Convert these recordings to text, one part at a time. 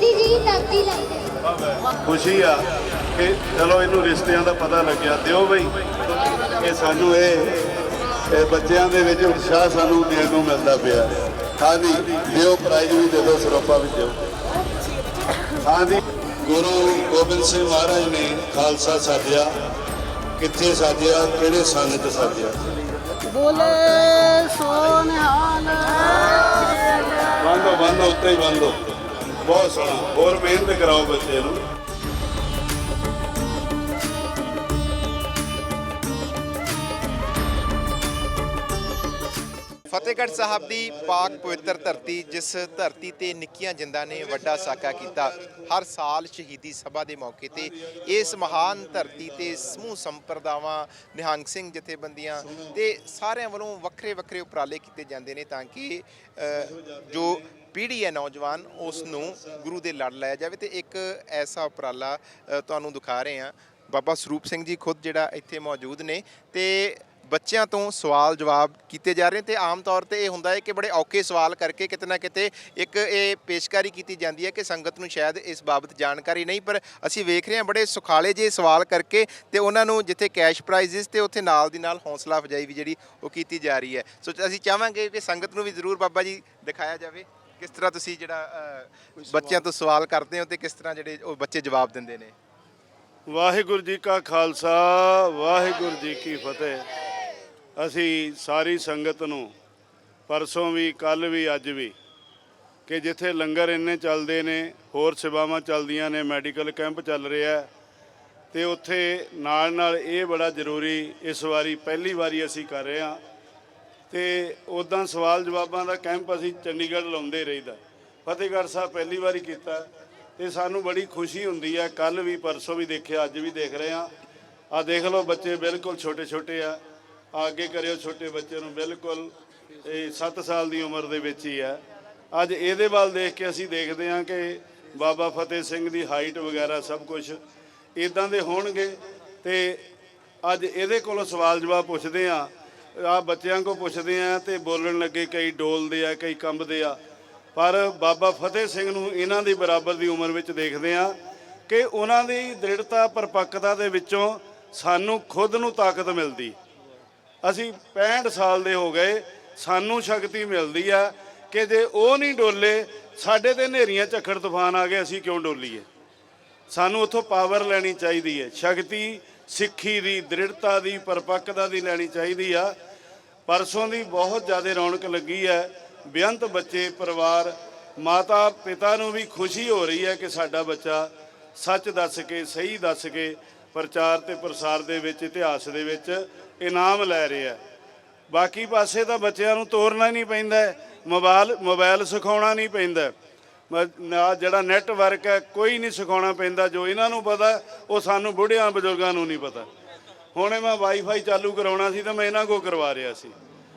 ਖਿਚੜੀ ਜੀ ਲੱਗਦੀ ਲੱਗਦੀ ਖੁਸ਼ੀ ਆ ਕਿ ਚਲੋ ਇਹਨੂੰ ਰਿਸ਼ਤਿਆਂ ਦਾ ਪਤਾ ਲੱਗਿਆ ਦਿਓ ਬਈ। ਕਿ ਸਾਨੂੰ ਇਹ ਇਹ ਬੱਚਿਆਂ ਦੇ ਵਿੱਚ ਉਤਸ਼ਾਹ ਸਾਨੂੰ ਦੇਣ ਨੂੰ ਮਿਲਦਾ ਪਿਆ। ਹਾਂਜੀ ਦਿਓ ਪ੍ਰਾਈਜ਼ ਵੀ ਦੇ ਦਿਓ ਸਰੋਪਾ ਵੀ ਦਿਓ। ਹਾਂਜੀ ਗੁਰੂ ਗੋਬਿੰਦ ਸਿੰਘ ਮਹਾਰਾਜ ਨੇ ਖਾਲਸਾ ਸਾਜਿਆ। ਕਿੱਥੇ ਸਾਜਿਆ ਕਿਹੜੇ ਸੰਨ ਚ ਸਾਜਿਆ? ਬੋਲੇ ਸੋ ਨਿਹਾਲ ਬੰਦੋ ਬੰਦੋ ਉੱਤੇ ਹੀ ਬੰਦੋ ਬਹੁਤ ਸੋਹਣਾ। ਹੋਰ ਮਿਹਨਤ ਕਰਾਓ ਬੱਚੇ ਨੂੰ। ਫਤਿਹਗੜ੍ਹ ਸਾਹਿਬ ਦੀ ਪਾਕ ਪਵਿੱਤਰ ਧਰਤੀ, ਜਿਸ ਧਰਤੀ ਤੇ ਨਿੱਕੀਆਂ ਜਿੰਦਾਂ ਨੇ ਵੱਡਾ ਸਾਕਾ ਕੀਤਾ, ਹਰ ਸਾਲ ਸ਼ਹੀਦੀ ਸਭਾ ਦੇ ਮੌਕੇ ਤੇ ਇਸ ਮਹਾਨ ਧਰਤੀ ਤੇ ਸਮੂਹ ਸੰਪਰਦਾਵਾਂ, ਨਿਹੰਗ ਸਿੰਘ ਜਥੇਬੰਦੀਆਂ ਤੇ ਸਾਰਿਆਂ ਵੱਲੋਂ ਵੱਖਰੇ ਵੱਖਰੇ ਉਪਰਾਲੇ ਕੀਤੇ ਜਾਂਦੇ ਨੇ ਤਾਂ ਕਿ ਜੋ ਪੀੜ੍ਹੀ ਹੈ ਨੌਜਵਾਨ ਉਸ ਨੂੰ ਗੁਰੂ ਦੇ ਲੜ ਲਾਇਆ ਜਾਵੇ ਤੇ ਇੱਕ ਐਸਾ ਉਪਰਾਲਾ ਤੁਹਾਨੂੰ ਦਿਖਾ ਰਹੇ ਹਾਂ। ਬਾਬਾ ਸਰੂਪ ਸਿੰਘ ਜੀ ਖੁਦ ਜਿਹੜਾ ਇੱਥੇ ਮੌਜੂਦ ਨੇ ਤੇ ਬੱਚਿਆਂ ਤੋਂ ਸਵਾਲ ਜਵਾਬ ਕੀਤੇ ਜਾ ਰਹੇ ਤੇ ਆਮ ਤੌਰ ਤੇ ਇਹ ਹੁੰਦਾ ਹੈ ਕਿ ਬੜੇ ਔਖੇ ਸਵਾਲ ਕਰਕੇ ਕਿਤੇ ਨਾ ਕਿਤੇ ਇੱਕ ਇਹ ਪੇਸ਼ਕਾਰੀ ਕੀਤੀ ਜਾਂਦੀ ਹੈ ਕਿ ਸੰਗਤ ਨੂੰ ਸ਼ਾਇਦ ਇਸ ਬਾਬਤ ਜਾਣਕਾਰੀ ਨਹੀਂ ਪਰ ਅਸੀਂ ਵੇਖ ਰਹੇ ਹਾਂ ਬੜੇ ਸੁਖਾਲੇ ਜਿਹੇ ਸਵਾਲ ਕਰਕੇ ਤੇ ਉਹਨਾਂ ਨੂੰ ਜਿੱਥੇ ਕੈਸ਼ ਪ੍ਰਾਈਜ਼ਸ ਤੇ ਉੱਥੇ ਨਾਲ ਦੀ ਨਾਲ ਹੌਸਲਾ ਅਫਜਾਈ ਵੀ ਜਿਹੜੀ ਉਹ ਕੀਤੀ ਜਾ ਰਹੀ ਹੈ। ਸੋ ਅਸੀਂ ਚਾਹਾਂਗੇ ਕਿ ਸੰਗਤ ਨੂੰ ਵੀ ਜ਼ਰੂਰ ਬਾਬਾ ਜੀ ਦਿਖਾਇਆ ਜਾਵੇ ਕਿਸ ਤਰ੍ਹਾਂ ਤੁਸੀਂ ਜਿਹੜਾ ਬੱਚਿਆਂ ਤੋਂ ਸਵਾਲ ਕਰਦੇ ਹੋ ਤੇ ਕਿਸ ਤਰ੍ਹਾਂ ਜਿਹੜੇ ਉਹ ਬੱਚੇ ਜਵਾਬ ਦਿੰਦੇ ਨੇ। ਵਾਹਿਗੁਰੂ ਜੀ ਕਾ ਖਾਲਸਾ ਵਾਹਿਗੁਰੂ ਜੀ ਕੀ ਫਤਿਹ। ਅਸੀਂ ਸਾਰੀ ਸੰਗਤ ਨੂੰ ਪਰਸੋਂ ਵੀ ਕੱਲ ਵੀ ਅੱਜ ਵੀ ਕਿ ਜਿੱਥੇ ਲੰਗਰ ਇੰਨੇ ਚੱਲਦੇ ਨੇ ਹੋਰ ਸੇਵਾਵਾਂ ਚੱਲਦੀਆਂ ਨੇ ਮੈਡੀਕਲ ਕੈਂਪ ਚੱਲ ਰਿਹਾ ਹੈ, ਤੇ ਉੱਥੇ ਨਾਲ ਨਾਲ ਇਹ ਬੜਾ ਜ਼ਰੂਰੀ ਇਸ ਵਾਰੀ ਪਹਿਲੀ ਵਾਰੀ ਅਸੀਂ ਕਰ ਰਹੇ ਹਾਂ ਤੇ ਉਦਾਂ ਸਵਾਲ ਜਵਾਬਾਂ ਦਾ ਕੈਂਪ ਅਸੀਂ ਚੰਡੀਗੜ੍ਹ ਲਾਉਂਦੇ ਰਹੀਦਾ। ਫਤਿਹਗੜ੍ਹ ਸਾਹਿਬ ਪਹਿਲੀ ਵਾਰੀ ਕੀਤਾ ਤੇ ਸਾਨੂੰ ਬੜੀ ਖੁਸ਼ੀ ਹੁੰਦੀ ਹੈ ਕੱਲ ਵੀ ਪਰਸੋਂ ਵੀ ਦੇਖਿਆ ਅੱਜ ਵੀ ਦੇਖ ਰਹੇ ਹਾਂ। ਆ ਦੇਖ ਲਓ ਬੱਚੇ ਬਿਲਕੁਲ ਛੋਟੇ ਛੋਟੇ ਆ ਅੱਗੇ ਕਰਿਓ ਛੋਟੇ ਬੱਚੇ ਨੂੰ, ਬਿਲਕੁਲ ਇਹ 7 ਸਾਲ ਦੀ ਉਮਰ ਦੇ ਵਿੱਚ ਹੀ ਹੈ ਅੱਜ ਇਹਦੇ ਵੱਲ ਦੇਖ ਕੇ ਅਸੀਂ ਦੇਖਦੇ ਹਾਂ ਕਿ ਬਾਬਾ ਫਤਿਹ ਸਿੰਘ ਦੀ ਹਾਈਟ ਵਗੈਰਾ ਸਭ ਕੁਝ ਇਦਾਂ ਦੇ ਹੋਣਗੇ ਤੇ ਅੱਜ ਇਹਦੇ ਕੋਲੋਂ ਸਵਾਲ ਜਵਾਬ ਪੁੱਛਦੇ ਆ ਆ ਬੱਚਿਆਂ ਕੋ ਪੁੱਛਦੇ ਆ ਤੇ ਬੋਲਣ ਲੱਗੇ ਕਈ ਡੋਲਦੇ ਆ, ਕਈ ਕੰਬਦੇ ਆ। ਪਰ ਬਾਬਾ ਫਤਿਹ ਸਿੰਘ ਨੂੰ ਇਹਨਾਂ ਦੀ ਬਰਾਬਰ ਦੀ ਉਮਰ ਵਿੱਚ ਦੇਖਦੇ ਆ ਕਿ ਉਹਨਾਂ ਦੀ ਦ੍ਰਿੜਤਾ, ਪਰਪੱਕਤਾ ਦੇ ਵਿੱਚੋਂ ਸਾਨੂੰ ਖੁਦ ਨੂੰ ਤਾਕਤ ਮਿਲਦੀ। ਅਸੀਂ 65 ਸਾਲ ਦੇ ਹੋ ਗਏ, ਸਾਨੂੰ ਸ਼ਕਤੀ ਮਿਲਦੀ ਆ ਕਿ ਜੇ ਉਹ ਨਹੀਂ ਡੋਲੇ, ਸਾਡੇ ਤੇ ਹਨੇਰੀਆਂ ਝੱਖੜ ਤੂਫਾਨ ਆ ਗਏ, ਅਸੀਂ ਕਿਉਂ ਡੋਲੀਏ? ਸਾਨੂੰ ਉੱਥੋਂ ਪਾਵਰ ਲੈਣੀ ਚਾਹੀਦੀ ਹੈ ਸ਼ਕਤੀ ਸਿੱਖੀ ਦੀ, ਦ੍ਰਿੜਤਾ ਦੀ, ਪਰਪੱਕਤਾ ਦੀ ਲੈਣੀ ਚਾਹੀਦੀ ਆ। ਪਰਸੋਂ ਦੀ ਬਹੁਤ ਜ਼ਿਆਦਾ ਰੌਣਕ ਲੱਗੀ ਹੈ ਬੇਅੰਤ ਬੱਚੇ, ਪਰਿਵਾਰ, ਮਾਤਾ ਪਿਤਾ ਨੂੰ ਵੀ ਖੁਸ਼ੀ ਹੋ ਰਹੀ ਹੈ ਕਿ ਸਾਡਾ ਬੱਚਾ ਸੱਚ ਦੱਸ ਕੇ, ਸਹੀ ਦੱਸ ਕੇ ਪ੍ਰਚਾਰ ਤੇ ਪ੍ਰਸਾਰ ਦੇ ਵਿੱਚ, ਇਤਿਹਾਸ ਦੇ ਵਿੱਚ ਇਨਾਮ ਲੈ ਰਿਹਾ ਬਾਕੀ ਪਾਸੇ ਤਾਂ ਬੱਚਿਆਂ ਨੂੰ ਤੋਰਨਾ ਹੀ ਨਹੀਂ ਪੈਂਦਾ ਹੈ। ਮੋਬਾਈਲ ਮੋਬਾਈਲ ਸਿਖਾਉਣਾ ਨਹੀਂ ਪੈਂਦਾ ਮ- ਨਾ ਜਿਹੜਾ ਨੈਟਵਰਕ ਹੈ, ਕੋਈ ਨਹੀਂ ਸਿਖਾਉਣਾ ਪੈਂਦਾ। ਜੋ ਇਹਨਾਂ ਨੂੰ ਪਤਾ, ਉਹ ਸਾਨੂੰ ਬੁੱਢਿਆਂ ਬਜ਼ੁਰਗਾਂ ਨੂੰ ਨਹੀਂ ਪਤਾ। ਹੁਣੇ ਮੈਂ ਵਾਈਫਾਈ ਚਾਲੂ ਕਰਾਉਣਾ ਸੀ ਤਾਂ ਮੈਂ ਇਹਨਾਂ ਕੋ ਕਰਵਾ ਰਿਹਾ ਸੀ।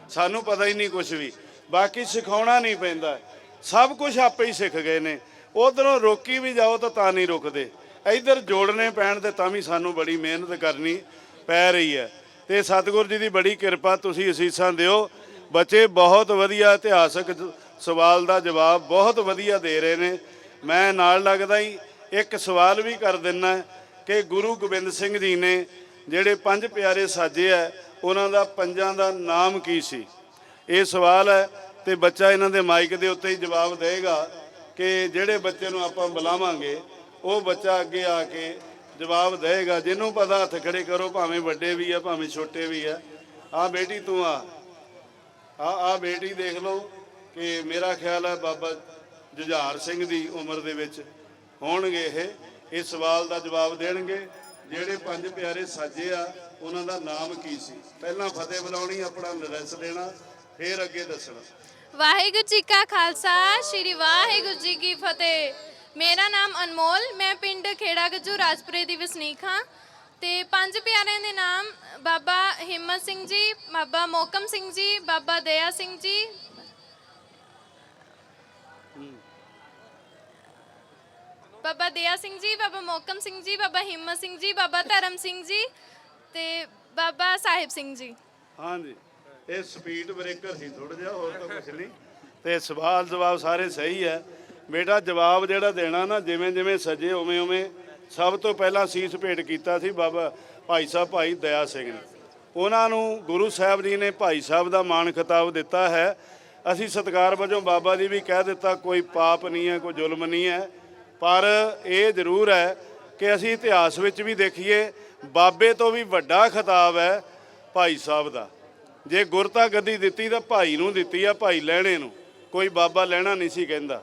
ਸਾਨੂੰ ਪਤਾ ਹੀ ਨਹੀਂ ਕੁਝ ਵੀ। ਬਾਕੀ ਸਿਖਾਉਣਾ ਨਹੀਂ ਪੈਂਦਾ ਸਭ ਕੁਝ ਆਪੇ ਹੀ ਸਿੱਖ ਗਏ ਨੇ। ਉਧਰੋਂ ਰੋਕੀ ਵੀ ਜਾਓ ਤਾਂ ਤਾਂ ਨਹੀਂ ਰੁਕਦੇ। ਇੱਧਰ ਜੋੜਨੇ ਪੈਣ ਤੇ ਤਾਂ ਵੀ ਸਾਨੂੰ ਬੜੀ ਮਿਹਨਤ ਕਰਨੀ ਪੈ ਰਹੀ ਹੈ। ਤੇ ਸਤਿਗੁਰੂ ਜੀ ਦੀ ਬੜੀ ਕਿਰਪਾ ਤੁਸੀਂ ਅਸੀਸਾਂ ਦਿਓ। ਬੱਚੇ ਬਹੁਤ ਵਧੀਆ ਇਤਿਹਾਸਕ ਸਵਾਲ ਦਾ ਜਵਾਬ ਬਹੁਤ ਵਧੀਆ ਦੇ ਰਹੇ ਨੇ। ਮੈਂ ਨਾਲ ਲੱਗਦਾ ਹੀ ਇੱਕ ਸਵਾਲ ਵੀ ਕਰ ਦਿੰਨਾ ਕਿ ਗੁਰੂ ਗੋਬਿੰਦ ਸਿੰਘ ਜੀ ਨੇ ਜਿਹੜੇ ਪੰਜ ਪਿਆਰੇ ਸਾਜੇ ਆ, ਉਹਨਾਂ ਦਾ ਪੰਜਾਂ ਦਾ ਨਾਮ ਕੀ ਸੀ? ਇਹ ਸਵਾਲ ਹੈ ਤੇ ਬੱਚਾ ਇਹਨਾਂ ਦੇ ਮਾਈਕ ਦੇ ਉੱਤੇ ਹੀ ਜਵਾਬ ਦੇਗਾ ਕਿ ਜਿਹੜੇ ਬੱਚੇ ਨੂੰ ਆਪਾਂ ਬੁਲਾਵਾਂਗੇ, ਉਹ ਬੱਚਾ ਅੱਗੇ ਆ ਕੇ ਜਵਾਬ ਦੇਗਾ, ਜਿਹਨੂੰ ਪਤਾ ਹੱਥ ਖੜੇ ਕਰੋ, ਭਾਵੇਂ ਵੱਡੇ ਵੀ ਆ, ਭਾਵੇਂ ਛੋਟੇ ਵੀ ਆ। ਆ ਬੇਟੀ ਤੂੰ ਆ। ਆ ਆ ਬੇਟੀ ਦੇਖ ਲਓ ਕਿ ਮੇਰਾ ਖਿਆਲ ਹੈ ਬਾਬਾ ਜੁਝਾਰ ਸਿੰਘ ਦੀ ਉਮਰ ਦੇ ਵਿੱਚ ਹੋਣਗੇ ਇਹ। ਇਸ ਸਵਾਲ ਦਾ ਜਵਾਬ ਦੇਣਗੇ। ਜਿਹੜੇ ਪੰਜ ਪਿਆਰੇ ਸਾਜੇ ਆ, ਉਹਨਾਂ ਦਾ ਨਾਮ ਕੀ ਸੀ? ਪਹਿਲਾਂ ਫਤਿਹ ਬੁਲਾਉਣੀ, ਆਪਣਾ ਨਰਸ ਦੇਣਾ, ਫਿਰ ਅੱਗੇ ਦੱਸਣਾ। ਵਾਹਿਗੁਰੂ ਜੀ ਕਾ ਖਾਲਸਾ, ਸ੍ਰੀ ਵਾਹਿਗੁਰੂ ਜੀ ਕੀ ਫਤਿਹ। ਮੇਰਾ ਨਾਮ ਅਨਮੋਲ, ਮੈਂ ਪਿੰਡ ਖੇੜਾ ਗੱਜੂ ਰਾਜਪੁਰੇ ਦੀ ਵਸਨੀਕ ਹਾਂ ਤੇ ਪੰਜ ਪਿਆਰਿਆਂ ਦੇ ਨਾਮ ਬਾਬਾ ਹਿੰਮਤ ਸਿੰਘ ਜੀ, ਬਾਬਾ ਮੋਕਮ ਸਿੰਘ ਜੀ, ਬਾਬਾ ਦਇਆ ਸਿੰਘ ਜੀ। ਬਾਬਾ ਦਇਆ ਸਿੰਘ ਜੀ, ਬਾਬਾ ਮੋਕਮ ਸਿੰਘ ਜੀ, ਬਾਬਾ ਹਿੰਮਤ ਸਿੰਘ ਜੀ, ਬਾਬਾ ਧਰਮ ਸਿੰਘ ਜੀ ਤੇ ਬਾਬਾ ਸਾਹਿਬ ਸਿੰਘ ਜੀ। ਹਾਂਜੀ। ਇਹ ਸਪੀਡ ਬ੍ਰੇਕਰ ਸੀ ਥੋੜਾ ਜਿਹਾ, ਹੋਰ ਤਾਂ ਕੁਝ ਨਹੀਂ। ਤੇ ਸਵਾਲ ਜਵਾਬ ਸਾਰੇ ਸਹੀ ਹੈ। ਬੇਟਾ ਜਵਾਬ ਜਿਹੜਾ ਦੇਣਾ ਨਾ, ਜਿਵੇਂ ਜਿਵੇਂ ਸਜੇ ਉਵੇਂ ਉਵੇਂ ਸਭ ਤੋਂ ਪਹਿਲਾਂ ਸੀਸ ਭੇਟ ਕੀਤਾ ਸੀ ਬਾਬਾ ਭਾਈ ਸਾਹਿਬ ਭਾਈ ਦਇਆ ਸਿੰਘ ਨੇ। ਉਹਨਾਂ ਨੂੰ ਗੁਰੂ ਸਾਹਿਬ ਜੀ ਨੇ ਭਾਈ ਸਾਹਿਬ ਦਾ ਮਾਣ ਖਿਤਾਬ ਦਿੱਤਾ ਹੈ। ਅਸੀਂ ਸਤਿਕਾਰ ਵਜੋਂ ਬਾਬਾ ਜੀ ਵੀ ਕਹਿ ਦਿੱਤਾ, ਕੋਈ ਪਾਪ ਨਹੀਂ ਹੈ, ਕੋਈ ਜ਼ੁਲਮ ਨਹੀਂ ਹੈ। ਪਰ ਇਹ ਜ਼ਰੂਰ ਹੈ ਕਿ ਅਸੀਂ ਇਤਿਹਾਸ ਵਿੱਚ ਵੀ ਦੇਖੀਏ, ਬਾਬੇ ਤੋਂ ਵੀ ਵੱਡਾ ਖਿਤਾਬ ਹੈ ਭਾਈ ਸਾਹਿਬ ਦਾ। ਜੇ ਗੁਰਤਾ ਗੱਦੀ ਦਿੱਤੀ ਤਾਂ ਭਾਈ ਨੂੰ ਦਿੱਤੀ ਆ, ਭਾਈ ਲੈਣੇ ਨੂੰ। ਕੋਈ ਬਾਬਾ ਲੈਣਾ ਨਹੀਂ ਸੀ ਕਹਿੰਦਾ।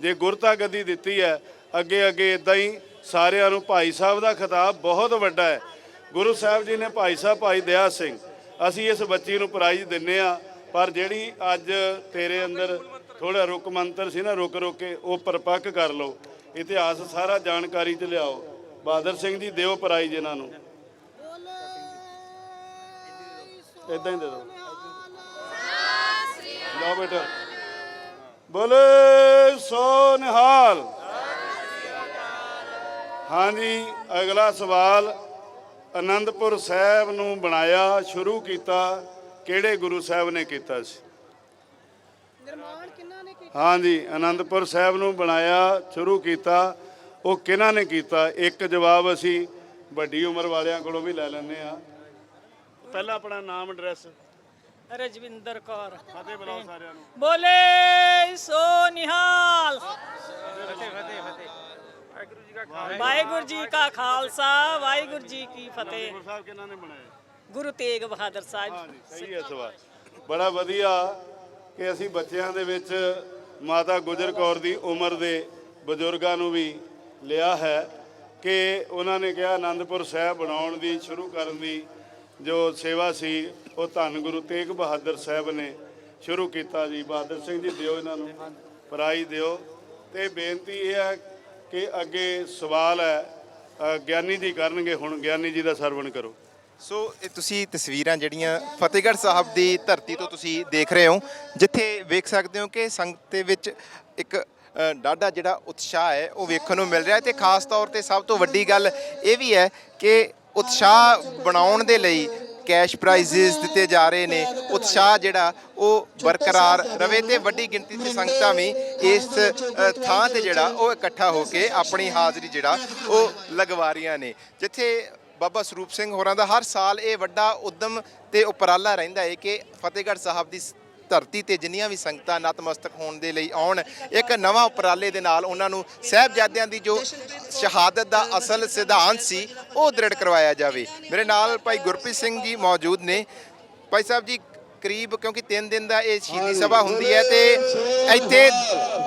ਜੇ ਗੁਰਤਾ ਗੱਦੀ ਦਿੱਤੀ ਹੈ ਅੱਗੇ ਅੱਗੇ ਇਦਾਂ ਹੀ ਸਾਰਿਆਂ ਨੂੰ ਭਾਈ ਸਾਹਿਬ ਦਾ ਖਿਤਾਬ ਬਹੁਤ ਵੱਡਾ ਹੈ। ਗੁਰੂ ਸਾਹਿਬ ਜੀ ਨੇ ਭਾਈ ਸਾਹਿਬ ਭਾਈ ਦਇਆ ਸਿੰਘ ਅਸੀਂ ਇਸ ਬੱਚੀ ਨੂੰ ਪ੍ਰਾਈਜ਼ ਦਿੰਨੇ ਆ ਪਰ ਜਿਹੜੀ ਅੱਜ ਤੇਰੇ ਅੰਦਰ ਥੋੜਾ ਰੁਕ ਮੰਤਰ ਸੀ ਨਾ ਰੁਕ ਰੁਕ ਕੇ ਉਹ ਪਰਪੱਕ ਕਰ ਲਓ। ਇਤਿਹਾਸ ਸਾਰਾ ਜਾਣਕਾਰੀ ਚ ਲਿਆਓ। ਬਹਾਦਰ ਸਿੰਘ ਜੀ ਦਿਓ ਪ੍ਰਾਈਜ਼ ਇਹਨਾਂ ਨੂੰ। ਇਦਾਂ ਹੀ ਦੇ ਦਿਓ। ਲਓ ਬੇਟਾ। ਬੋਲੇ ਸੋ ਨਿਹਾਲ। ਹਾਂਜੀ ਅਗਲਾ ਸਵਾਲ ਆਨੰਦਪੁਰ ਸਾਹਿਬ ਨੂੰ ਬਣਾਇਆ ਸ਼ੁਰੂ ਕੀਤਾ ਕਿਹੜੇ ਗੁਰੂ ਸਾਹਿਬ ਨੇ ਕੀਤਾ ਸੀ? ਨਿਰਮਾਣ ਕਿੰਨਾ ਨੇ ਕੀਤਾ? ਹਾਂਜੀ ਆਨੰਦਪੁਰ ਸਾਹਿਬ ਨੂੰ ਬਣਾਇਆ ਸ਼ੁਰੂ ਕੀਤਾ ਉਹ ਕਿਹਨਾਂ ਨੇ ਕੀਤਾ? ਇੱਕ ਜਵਾਬ ਅਸੀਂ ਵੱਡੀ ਉਮਰ ਵਾਲਿਆਂ ਕੋਲੋਂ ਵੀ ਲੈ ਲੈਂਦੇ ਆ ਪਹਿਲਾਂ ਆਪਣਾ ਨਾਮ ਐਡਰੈਸ। ਰਜਵਿੰਦਰ ਕੌਰ। ਫਤਿਹ ਬੁਲਾਓ ਸਾਰਿਆਂ ਨੂੰ। ਬੋਲੇ ਸੋ ਨਿਹਾਲ। ਵਾਹਿਗੁਰੂ ਜੀ ਕਾ ਖਾਲਸਾ। ਵਾਹਿਗੁਰੂ ਜੀ ਕੀ ਫਤਿਹ। ਗੁਰੂ ਸਾਹਿਬ ਕਿਹਨਾਂ ਨੇ ਬਣਾਇਆ ਗੁਰੂ ਤੇਗ ਬਹਾਦਰ ਸਾਹਿਬ। ਹਾਂਜੀ ਸਹੀ ਹੈ ਸਵਾਲ। ਬੜਾ ਵਧੀਆ ਕਿ ਅਸੀਂ ਬੱਚਿਆਂ ਦੇ ਵਿੱਚ ਮਾਤਾ ਗੁਜਰ ਕੌਰ ਦੀ ਉਮਰ ਦੇ ਬਜ਼ੁਰਗਾਂ ਨੂੰ ਵੀ ਲਿਆ ਹੈ ਕਿ ਉਹਨਾਂ ਨੇ ਕਿਹਾ ਆਨੰਦਪੁਰ ਸਾਹਿਬ ਬਣਾਉਣ ਦੀ ਸ਼ੁਰੂ ਕਰਨ ਦੀ ਜੋ ਸੇਵਾ ਸੀ ਉਹ ਧੰਨ ਗੁਰੂ ਤੇਗ ਬਹਾਦਰ ਸਾਹਿਬ ਨੇ ਸ਼ੁਰੂ ਕੀਤਾ ਜੀ। ਬਹਾਦਰ ਸਿੰਘ ਜੀ ਦਿਓ ਇਹਨਾਂ ਨੂੰ ਪ੍ਰਾਈਜ਼ ਦਿਓ। ਤੇ ਬੇਨਤੀ ਇਹ ਹੈ ਕਿ ਅੱਗੇ ਸਵਾਲ ਹੈ ਗਿਆਨੀ ਜੀ ਕਰਨਗੇ, ਹੁਣ ਗਿਆਨੀ ਜੀ ਦਾ ਸਰਵਣ ਕਰੋ। ਸੋ ਇਹ ਤੁਸੀਂ ਤਸਵੀਰਾਂ ਜਿਹੜੀਆਂ ਫਤਿਹਗੜ੍ਹ ਸਾਹਿਬ ਦੀ ਧਰਤੀ ਤੋਂ ਤੁਸੀਂ ਦੇਖ ਰਹੇ ਹੋ, ਜਿੱਥੇ ਵੇਖ ਸਕਦੇ ਹੋ ਕਿ ਸੰਗਤ ਦੇ ਵਿੱਚ ਇੱਕ ਡਾਢਾ ਜਿਹੜਾ ਉਤਸ਼ਾਹ ਹੈ, ਉਹ ਵੇਖਣ ਨੂੰ ਮਿਲ ਰਿਹਾ ਹੈ। ਤੇ ਖਾਸ ਤੌਰ ਤੇ ਸਭ ਤੋਂ ਵੱਡੀ ਗੱਲ ਇਹ ਵੀ ਹੈ ਕਿ ਉਤਸ਼ਾਹ ਬਣਾਉਣ ਦੇ ਲਈ ਕੈਸ਼ ਪ੍ਰਾਈਜ਼ਸ ਦਿੱਤੇ ਜਾ ਰਹੇ ਨੇ। ਉਤਸ਼ਾਹ ਜਿਹੜਾ, ਉਹ ਬਰਕਰਾਰ ਰਵੇ ਤੇ ਵੱਡੀ ਗਿਣਤੀ 'ਚ ਸੰਗਤਾਂ ਵੀ ਇਸ ਥਾਂ ਤੇ ਜਿਹੜਾ, ਉਹ ਇਕੱਠਾ ਹੋ ਕੇ ਆਪਣੀ ਹਾਜ਼ਰੀ ਜਿਹੜਾ, ਉਹ ਲਗਵਾ ਰਹੀਆਂ ਨੇ। ਜਿੱਥੇ ਬਾਬਾ ਸਰੂਪ ਸਿੰਘ ਹੋਰਾਂ ਦਾ ਹਰ ਸਾਲ ਇਹ ਵੱਡਾ ਉਦਮ ਤੇ ਉਪਰਾਲਾ ਰਹਿੰਦਾ ਹੈ ਕਿ ਫਤਿਹਗੜ੍ਹ ਸਾਹਿਬ ਦੀ ਧਰਤੀ ਤੇ ਜਿੰਨੀਆਂ ਵੀ ਸੰਗਤਾਂ ਨਤਮਸਤਕ ਹੋਣ ਦੇ ਲਈ ਆਉਣ ਇੱਕ ਨਵਾਂ ਉਪਰਾਲੇ ਦੇ ਨਾਲ ਉਹਨਾਂ ਨੂੰ ਸਹਿਬਜ਼ਾਦਿਆਂ ਦੀ ਜੋ ਸ਼ਹਾਦਤ ਦਾ ਅਸਲ ਸਿਧਾਂਤ ਸੀ ਉਹ ਦ੍ਰਿੜ ਕਰਵਾਇਆ ਜਾਵੇ। ਮੇਰੇ ਨਾਲ ਭਾਈ ਗੁਰਪ੍ਰੀਤ ਸਿੰਘ ਜੀ ਮੌਜੂਦ ਨੇ। ਭਾਈ ਸਾਹਿਬ ਜੀ ਕਰੀਬ ਕਿਉਂਕਿ 3 ਦਿਨ ਦਾ ਇਹ ਸ਼ਹੀਦੀ ਸਭਾ ਹੁੰਦੀ ਹੈ ਤੇ ਇੱਥੇ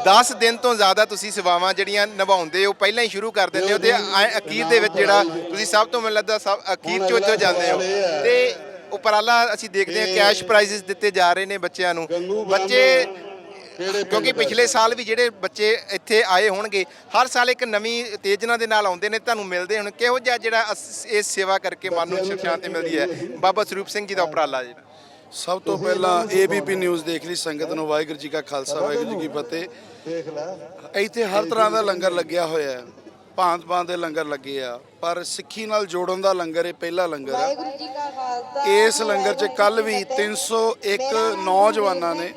10 ਦਿਨ ਤੋਂ ਜ਼ਿਆਦਾ ਤੁਸੀਂ ਸੇਵਾਵਾਂ ਜਿਹੜੀਆਂ ਨਿਭਾਉਂਦੇ ਹੋ ਪਹਿਲਾਂ ਹੀ ਸ਼ੁਰੂ ਕਰ ਦਿੰਦੇ ਹੋ ਤੇ ਅਖੀਰ ਦੇ ਵਿੱਚ ਜਿਹੜਾ ਤੁਸੀਂ ਸਭ ਤੋਂ ਮੈਨੂੰ ਲੱਗਦਾ ਸਭ ਅਖੀਰ ਚੋਂ ਜਾਂਦੇ ਹੋ। ਤੇ ਉਪਰਾਲਾ ਅਸੀਂ ਦੇਖਦੇ ਹਾਂ ਕੈਸ਼ ਪ੍ਰਾਈਜ਼ਸ ਦਿੱਤੇ ਜਾ ਰਹੇ ਨੇ ਬੱਚਿਆਂ ਨੂੰ। ਬੱਚੇ ਕਿਉਂਕਿ ਪਿਛਲੇ ਸਾਲ ਵੀ ਜਿਹੜੇ ਬੱਚੇ ਇੱਥੇ ਆਏ ਹੋਣਗੇ ਹਰ ਸਾਲ ਇੱਕ ਨਵੀਂ ਤੇਜ਼ਨਾ ਦੇ ਨਾਲ ਆਉਂਦੇ ਨੇ ਤੁਹਾਨੂੰ ਮਿਲਦੇ ਹੁਣ ਕਿਹੋ ਜਿਹਾ ਜਿਹੜਾ ਇਹ ਸੇਵਾ ਕਰਕੇ ਮਨ ਨੂੰ ਸ਼ਾਂਤੀ ਮਿਲਦੀ ਹੈ? ਬਾਬਾ ਸਰੂਪ ਸਿੰਘ ਜੀ ਦਾ ਉਪਰਾਲਾ ਜਿਹੜਾ ਸਭ ਤੋਂ ਪਹਿਲਾਂ ਏਬੀਪੀ ਨਿਊਜ਼ ਦੇਖ ਲਈ ਸੰਗਤ ਨੂੰ ਵਾਹਿਗੁਰੂ ਜੀ ਕਾ ਖਾਲਸਾ ਵਾਹਿਗੁਰੂ ਜੀ ਕੀ ਫਤਿਹ। ਇੱਥੇ ਹਰ ਤਰ੍ਹਾਂ ਦਾ ਲੰਗਰ ਲੱਗਿਆ ਹੋਇਆ ਹੈ। ਭਾਂਤ ਭਾਂਤ ਦੇ ਲੰਗਰ ਲੱਗੇ ਆ ਪਰ ਸਿੱਖੀ ਨਾਲ ਜੋੜਨ ਦਾ ਲੰਗਰ ਇਹ ਪਹਿਲਾ ਲੰਗਰ ਹੈ ਵਾਹਿਗੁਰੂ ਜੀ ਕਾ ਖਾਲਸਾ। ਇਸ ਲੰਗਰ 'ਚ ਕੱਲ ਵੀ 301 ਨੌਜਵਾਨਾਂ ਨੇ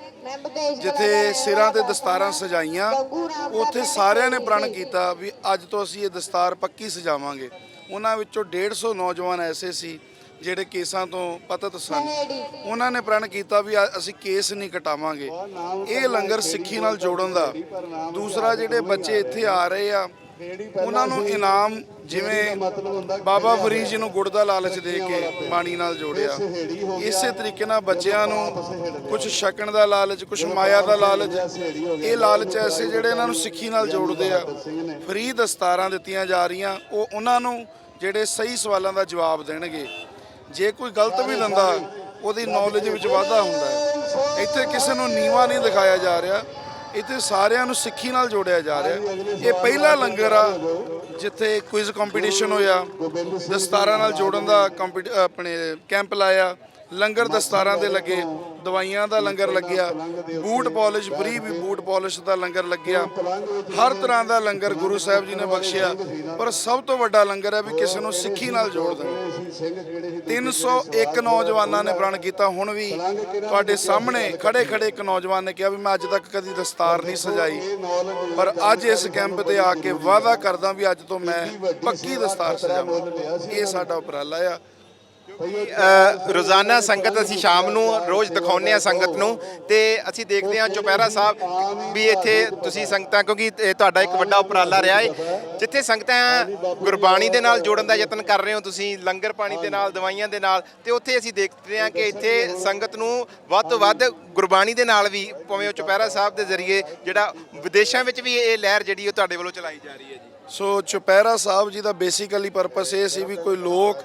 ਜਿੱਥੇ ਸਿਰਾਂ ਤੇ ਦਸਤਾਰਾਂ ਸਜਾਈਆਂ ਉੱਥੇ ਸਾਰਿਆਂ ਨੇ ਪ੍ਰਣ ਕੀਤਾ ਵੀ ਅੱਜ ਤੋਂ ਅਸੀਂ ਇਹ ਦਸਤਾਰ ਪੱਕੀ ਸਜਾਵਾਂਗੇ। ਉਹਨਾਂ ਵਿੱਚੋਂ 150 ਨੌਜਵਾਨ ਐਸੇ ਸੀ ਜਿਹੜੇ ਕੇਸਾਂ ਤੋਂ ਪਤਤ ਸਨ। ਉਹਨਾਂ ਨੇ ਪ੍ਰਣ ਕੀਤਾ ਵੀ ਅਸੀਂ ਕੇਸ ਨਹੀਂ ਕਟਾਵਾਂਗੇ। ਇਹ ਲੰਗਰ ਸਿੱਖੀ ਨਾਲ ਜੋੜਨ ਦਾ। ਦੂਸਰਾ ਜਿਹੜੇ ਬੱਚੇ ਇੱਥੇ ਆ ਰਹੇ ਆ ਉਹਨਾਂ ਨੂੰ ਇਨਾਮ ਜਿਵੇਂ ਬਾਬਾ ਫਰੀਦ ਜੀ ਨੂੰ ਗੁੜ ਦਾ ਲਾਲਚ ਦੇ ਕੇ ਬਾਣੀ ਨਾਲ ਜੋੜਿਆ। ਇਸੇ ਤਰੀਕੇ ਨਾਲ ਬੱਚਿਆਂ ਨੂੰ ਕੁਝ ਛਕਣ ਦਾ ਲਾਲਚ ਕੁਝ ਮਾਇਆ ਦਾ ਲਾਲਚ ਇਹ ਲਾਲਚ ਐਸੇ ਜਿਹੜੇ ਇਹਨਾਂ ਨੂੰ ਸਿੱਖੀ ਨਾਲ ਜੋੜਦੇ ਆ। ਫਰੀ ਦਸਤਾਰਾਂ ਦਿੱਤੀਆਂ ਜਾ ਰਹੀਆਂ ਉਹ ਉਹਨਾਂ ਨੂੰ ਜਿਹੜੇ ਸਹੀ ਸਵਾਲਾਂ ਦਾ ਜਵਾਬ ਦੇਣਗੇ। ਜੇ ਕੋਈ ਗਲਤ ਵੀ ਦਿੰਦਾ ਉਹਦੀ ਨੌਲੇਜ ਵਿੱਚ ਵਾਧਾ ਹੁੰਦਾ ਹੈ। ਇੱਥੇ ਕਿਸੇ ਨੂੰ ਨੀਵਾ ਨਹੀਂ ਦਿਖਾਇਆ ਜਾ ਰਿਹਾ। ਇੱਥੇ ਸਾਰਿਆਂ ਨੂੰ ਸਿੱਖੀ ਨਾਲ ਜੋੜਿਆ ਜਾ ਰਿਹਾ ਇਹ ਪਹਿਲਾ ਲੰਗਰ ਆ ਜਿੱਥੇ ਕੁਇਜ਼ ਕੰਪੀਟੀਸ਼ਨ ਹੋਇਆ। ਦਸਤਾਰਾਂ ਨਾਲ ਜੋੜਨ ਦਾ ਕੰਪੀ- ਆਪਣੇ ਕੈਂਪ ਲਾਇਆ। ਲੰਗਰ ਦਸਤਾਰਾਂ ਦੇ ਲੱਗੇ, ਦਵਾਈਆਂ ਦਾ ਲੰਗਰ ਲੱਗਿਆ। ਬੂਟ ਪਾਲਿਸ਼ ਫ੍ਰੀ ਵੀ ਬੂਟ ਪਾਲਿਸ਼ ਦਾ ਲੰਗਰ ਲੱਗਿਆ। ਹਰ ਤਰ੍ਹਾਂ ਦਾ ਲੰਗਰ ਗੁਰੂ ਸਾਹਿਬ ਜੀ ਨੇ ਬਖਸ਼ਿਆ। ਪਰ ਸਭ ਤੋਂ ਵੱਡਾ ਲੰਗਰ ਹੈ ਵੀ ਕਿਸੇ ਨੂੰ ਸਿੱਖੀ ਨਾਲ ਜੋੜ ਦੇਣਾ। 301 ਨੌਜਵਾਨਾਂ ਨੇ ਪ੍ਰਣ ਕੀਤਾ ਹੁਣ ਵੀ ਤੁਹਾਡੇ ਸਾਹਮਣੇ ਖੜੇ ਖੜੇ ਇੱਕ ਨੌਜਵਾਨ ਨੇ ਕਿਹਾ ਵੀ ਮੈਂ ਅੱਜ ਤੱਕ ਕਦੀ ਦਸਤਾਰ ਨਹੀਂ ਸਜਾਈ। ਪਰ ਅੱਜ ਇਸ ਕੈਂਪ ਤੇ ਆ ਕੇ ਵਾਅਦਾ ਕਰਦਾ ਵੀ ਅੱਜ ਤੋਂ ਮੈਂ ਪੱਕੀ ਦਸਤਾਰ ਸਜਾਵਾਂ। ਇਹ ਸਾਡਾ ਉਪਰਾਲਾ ਆ। ਰੋਜ਼ਾਨਾ ਸੰਗਤ ਅਸੀਂ ਸ਼ਾਮ ਨੂੰ ਰੋਜ਼ ਦਿਖਾਉਂਦੇ ਆ ਸੰਗਤ ਨੂੰ ਤੇ ਅਸੀਂ ਦੇਖਦੇ ਹਾਂ ਚੁਪਹਿਰਾ ਸਾਹਿਬ ਵੀ ਇੱਥੇ ਤੁਸੀਂ ਸੰਗਤਾਂ, ਕਿਉਂਕਿ ਤੁਹਾਡਾ ਇੱਕ ਵੱਡਾ ਉਪਰਾਲਾ ਰਿਹਾ ਹੈ ਜਿੱਥੇ ਸੰਗਤਾਂ ਗੁਰਬਾਣੀ ਦੇ ਨਾਲ ਜੋੜਨ ਦਾ ਯਤਨ ਕਰ ਰਹੇ ਹੋ ਤੁਸੀਂ, ਲੰਗਰ ਪਾਣੀ ਦੇ ਨਾਲ, ਦਵਾਈਆਂ ਦੇ ਨਾਲ, ਤੇ ਉੱਥੇ ਅਸੀਂ ਦੇਖਦੇ ਹਾਂ ਕਿ ਇੱਥੇ ਸੰਗਤ ਨੂੰ ਵੱਧ ਤੋਂ ਵੱਧ ਗੁਰਬਾਣੀ ਦੇ ਨਾਲ ਵੀ ਭਾਵੇਂ ਉਹ ਚੁਪਹਿਰਾ ਸਾਹਿਬ ਦੇ ਜ਼ਰੀਏ ਜਿਹੜਾ ਵਿਦੇਸ਼ਾਂ ਵਿੱਚ ਵੀ ਇਹ ਲਹਿਰ ਜਿਹੜੀ ਉਹ ਤੁਹਾਡੇ ਵੱਲੋਂ ਚਲਾਈ ਜਾ ਰਹੀ ਹੈ ਜੀ। ਸੋ ਚੁਪਹਿਰਾ ਸਾਹਿਬ ਜੀ ਦਾ ਬੇਸਿਕਲੀ ਪਰਪਸ ਇਹ ਸੀ ਵੀ ਕੋਈ ਲੋਕ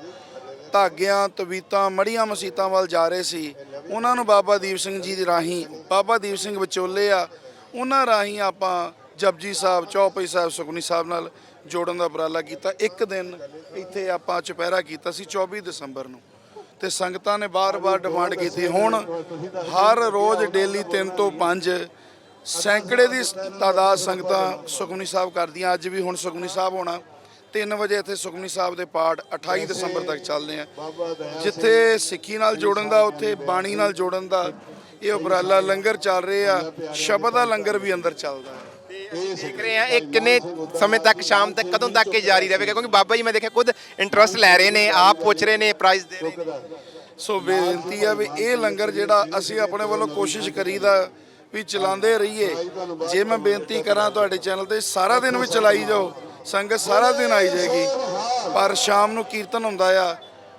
ਧਾਗਿਆਂ, ਤਵੀਤਾਂ ਮੜੀਆਂ ਮਸੀਤਾਂ ਵੱਲ ਜਾ ਰਹੇ ਸੀ। ਉਹਨਾਂ ਨੂੰ ਬਾਬਾ ਦੀਪ ਸਿੰਘ ਜੀ ਦੇ ਰਾਹੀਂ, ਬਾਬਾ ਦੀਪ ਸਿੰਘ ਵਿਚੋਲੇ ਆ, ਉਹਨਾਂ ਰਾਹੀਂ ਆਪਾਂ ਜਪਜੀ ਸਾਹਿਬ, ਚੌਪਈ ਸਾਹਿਬ ਸੁਖਨੀ ਸਾਹਿਬ ਨਾਲ ਜੋੜਨ ਦਾ ਉਪਰਾਲਾ ਕੀਤਾ। ਇੱਕ ਦਿਨ ਇੱਥੇ ਆਪਾਂ ਚੁਪਹਿਰਾ ਕੀਤਾ ਸੀ 24 ਦਸੰਬਰ ਨੂੰ। ਤੇ ਸੰਗਤਾਂ ਨੇ ਬਾਰ-ਬਾਰ ਡਿਮਾਂਡ ਕੀਤੀ। ਹੁਣ ਹਰ ਰੋਜ਼ ਡੇਲੀ 3 ਤੋਂ 5 ਸੈਂਕੜੇ ਦੀ ਤਾਦਾਦ ਸੰਗਤਾਂ ਸੁਖਮਨੀ ਸਾਹਿਬ ਕਰਦੀਆਂ। ਅੱਜ ਵੀ ਹੁਣ ਸੁਖਮਨੀ ਸਾਹਿਬ ਹੋਣਾ। 3 ਵਜੇ ਇੱਥੇ ਸੁਖਮਨੀ ਸਾਹਿਬ ਦੇ ਪਾਠ 28 ਦਸੰਬਰ ਤੱਕ ਚੱਲਦੇ ਆ। ਜਿੱਥੇ ਸਿੱਖੀ ਨਾਲ ਜੋੜਨ ਦਾ ਉੱਥੇ ਬਾਣੀ ਨਾਲ ਜੋੜਨ ਦਾ ਇਹ ਉਪਰਾਲਾ ਲੰਗਰ ਚੱਲ ਰਹੇ ਆ ਸ਼ਬਦ ਦਾ ਲੰਗਰ ਵੀ ਅੰਦਰ ਚੱਲਦਾ ਹੈ। ਦੇਖ ਰਹੇ ਹਾਂ ਇਹ ਕਿੰਨੇ ਸਮੇਂ ਤੱਕ ਸ਼ਾਮ ਤੱਕ ਕਦੋਂ ਤੱਕ ਇਹ ਜਾਰੀ ਰਹੇਗਾ? ਕਿਉਂਕਿ ਬਾਬਾ ਜੀ ਮੈਂ ਦੇਖਿਆ ਖੁਦ ਇੰਟਰਸਟ ਲੈ ਰਹੇ ਨੇ ਆਪ ਪੁੱਛ ਰਹੇ ਨੇ ਪ੍ਰਾਈਜ਼ ਦੇ ਰਹੇ ਨੇ। ਸੋ ਬੇਨਤੀ ਆ ਵੀ ਇਹ ਲੰਗਰ ਜਿਹੜਾ ਅਸੀਂ ਆਪਣੇ ਵੱਲੋਂ ਕੋਸ਼ਿਸ਼ ਕਰੀਦਾ ਵੀ ਚਲਾਉਂਦੇ ਰਹੀਏ। ਜੇ ਮੈਂ ਬੇਨਤੀ ਕਰਾਂ ਤੁਹਾਡੇ ਚੈਨਲ ਤੇ ਸਾਰਾ ਦਿਨ ਵੀ ਚਲਾਈ ਜਾਓ। ਸੰਗਤ ਸਾਰਾ ਦਿਨ ਆਈ ਜਾਏਗੀ। ਪਰ ਸ਼ਾਮ ਨੂੰ ਕੀਰਤਨ ਹੁੰਦਾ ਆ।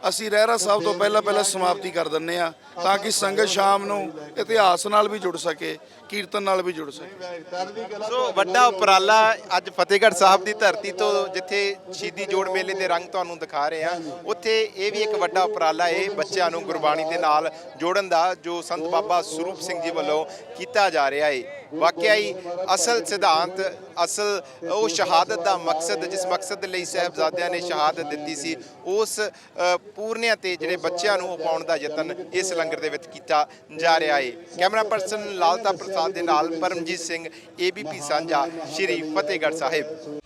ਅਸੀਂ ਰਹਿਰਾ ਸਾਹਿਬ ਤੋਂ ਪਹਿਲਾਂ ਪਹਿਲਾਂ ਸਮਾਪਤੀ ਕਰ ਦਿੰਨੇ ਆ ਤਾਂ ਕਿ ਸੰਗਤ ਸ਼ਾਮ ਨੂੰ ਇਤਿਹਾਸ ਨਾਲ ਵੀ ਜੁੜ ਸਕੇ। ਕੀਰਤਨ ਨਾਲ ਵੀ ਜੁੜ ਸਕੇ। ਸੋ ਵੱਡਾ ਉਪਰਾਲਾ ਅੱਜ ਫਤਿਹਗੜ੍ਹ ਸਾਹਿਬ ਦੀ ਧਰਤੀ ਤੋਂ ਜਿੱਥੇ ਸ਼ਹੀਦੀ ਜੋੜ ਮੇਲੇ ਦੇ ਰੰਗ ਤੁਹਾਨੂੰ ਦਿਖਾ ਰਹੇ ਆ ਉੱਥੇ ਇਹ ਵੀ ਇੱਕ ਵੱਡਾ ਉਪਰਾਲਾ ਹੈ ਬੱਚਿਆਂ ਨੂੰ ਗੁਰਬਾਣੀ ਦੇ ਨਾਲ ਜੋੜਨ ਦਾ ਜੋ ਸੰਤ ਬਾਬਾ ਸਰੂਪ ਸਿੰਘ ਜੀ ਵੱਲੋਂ ਕੀਤਾ ਜਾ ਰਿਹਾ ਹੈ ਵਾਕਿਆ ਹੀ ਅਸਲ ਸਿਧਾਂਤ ਅਸਲ ਉਹ ਸ਼ਹਾਦਤ ਦਾ ਮਕਸਦ ਜਿਸ ਮਕਸਦ ਲਈ ਸਾਹਿਬਜ਼ਾਦਿਆਂ ਨੇ ਸ਼ਹਾਦਤ ਦਿੱਤੀ ਸੀ ਉਸ ਪੂਰਨਿਆਂ ਤੇ ਜਿਹੜੇ ਬੱਚਿਆਂ ਨੂੰ ਉਹ ਪਾਉਣ ਦਾ ਯਤਨ ਇਸ ਲੰਗਰ ਦੇ ਵਿੱਚ ਕੀਤਾ ਜਾ ਰਿਹਾ ਹੈ ਕੈਮਰਾ ਪਰਸਨ ਲਾਲਤਾ ਪ੍ਰਸਾਦ ਦੇ ਨਾਲ ਪਰਮਜੀਤ ਸਿੰਘ ਏਬੀਪੀ ਸਾਂਝਾ ਸ਼੍ਰੀ ਫਤਿਹਗੜ੍ਹ ਸਾਹਿਬ।